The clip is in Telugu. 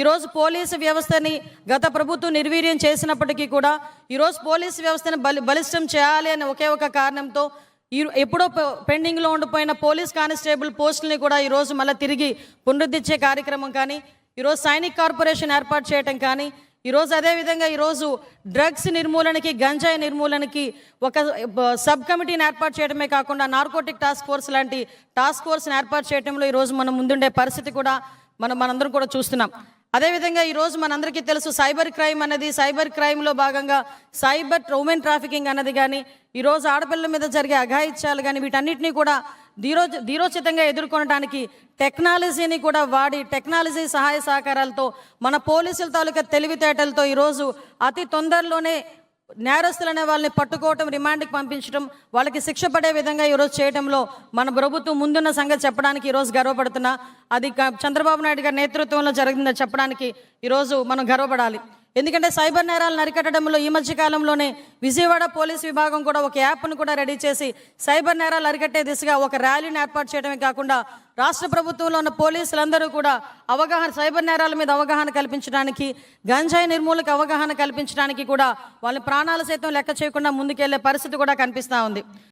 ఈరోజు పోలీసు వ్యవస్థని గత ప్రభుత్వం నిర్వీర్యం చేసినప్పటికీ కూడా ఈరోజు పోలీసు వ్యవస్థను బలి బలిష్టం చేయాలి అనే ఒకే ఒక కారణంతో ఈ ఎప్పుడో పెండింగ్లో ఉండిపోయిన పోలీస్ కానిస్టేబుల్ పోస్టుల్ని కూడా ఈరోజు మళ్ళీ తిరిగి పునరుద్ధరించే కార్యక్రమం కానీ ఈరోజు సైనిక్ కార్పొరేషన్ ఏర్పాటు చేయటం కానీ ఈరోజు అదేవిధంగా ఈరోజు డ్రగ్స్ నిర్మూలనకి గంజాయి నిర్మూలనకి ఒక సబ్ కమిటీని ఏర్పాటు చేయడమే కాకుండా నార్కోటిక్ టాస్క్ ఫోర్స్ లాంటి టాస్క్ ఫోర్స్ని ఏర్పాటు చేయడంలో ఈరోజు మనం ముందుండే పరిస్థితి కూడా మనం మనందరం కూడా చూస్తున్నాం. అదేవిధంగా ఈరోజు మనందరికీ తెలుసు సైబర్ క్రైమ్ అనేది సైబర్ క్రైమ్లో భాగంగా సైబర్ ఉమెన్ ట్రాఫికింగ్ అన్నది కానీ ఈరోజు ఆడపిల్లల మీద జరిగే అఘాయిత్యాలు కానీ వీటన్నిటినీ కూడా ధీరో ధీరోచితంగా ఎదుర్కొనడానికి టెక్నాలజీని కూడా వాడి టెక్నాలజీ సహాయ సహకారాలతో మన పోలీసుల తాలూకా తెలివితేటలతో ఈరోజు అతి తొందరలోనే నేరస్తులు అనే వాళ్ళని పట్టుకోవటం రిమాండ్కి పంపించడం వాళ్ళకి శిక్ష పడే విధంగా ఈరోజు చేయడంలో మన ప్రభుత్వం ముందున్న సంగతి చెప్పడానికి ఈరోజు గర్వపడుతున్నా. అది చంద్రబాబు నాయుడు గారి నేతృత్వంలో జరిగిందని చెప్పడానికి ఈరోజు మనం గర్వపడాలి. ఎందుకంటే సైబర్ నేరాలు అరికట్టడంలో ఈ మధ్యకాలంలోనే విజయవాడ పోలీస్ విభాగం కూడా ఒక యాప్ను కూడా రెడీ చేసి సైబర్ నేరాలు అరికట్టే దిశగా ఒక ర్యాలీని ఏర్పాటు చేయడమే కాకుండా రాష్ట్ర ప్రభుత్వంలో ఉన్న పోలీసులందరూ కూడా అవగాహన సైబర్ నేరాల మీద అవగాహన కల్పించడానికి గంజాయి నిర్మూలనకు అవగాహన కల్పించడానికి కూడా వాళ్ళ ప్రాణాలు సైతం లెక్క చేయకుండా ముందుకెళ్ళే పరిస్థితి కూడా కనిపిస్తూ ఉంది.